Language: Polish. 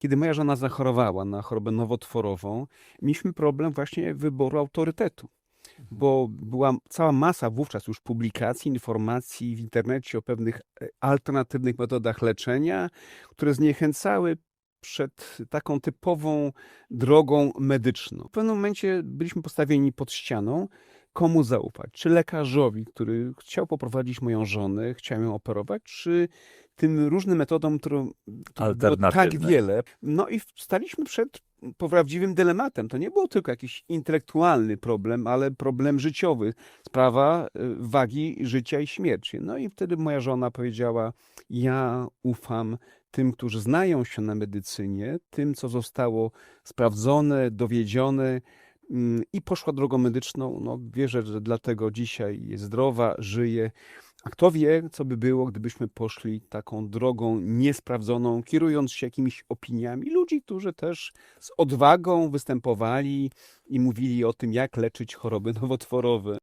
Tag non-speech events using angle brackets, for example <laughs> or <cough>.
Kiedy moja żona zachorowała na chorobę nowotworową, mieliśmy problem właśnie wyboru autorytetu, bo była cała masa wówczas już publikacji, informacji w internecie o pewnych e, alternatywnych metodach leczenia, które zniechęcały przed taką typową drogą medyczną. W pewnym momencie byliśmy postawieni pod ścianą, komu zaufać? Czy lekarzowi, który chciał poprowadzić moją żonę, chciał ją operować, czy tym różnym metodom, które było tak wiele. No i staliśmy przed prawdziwym dylematem. To nie był tylko jakiś intelektualny problem, ale problem życiowy. Sprawa y, wagi życia i śmierci. No i wtedy moja żona powiedziała: Ja ufam tym, którzy znają się na medycynie, tym, co zostało sprawdzone, dowiedzione i poszła drogą medyczną. No, wierzę, że dlatego dzisiaj jest zdrowa, żyje. A kto wie, co by było, gdybyśmy poszli taką drogą niesprawdzoną, kierując się jakimiś opiniami ludzi, którzy też z odwagą występowali i mówili o tym, jak leczyć choroby <laughs> nowotworowe.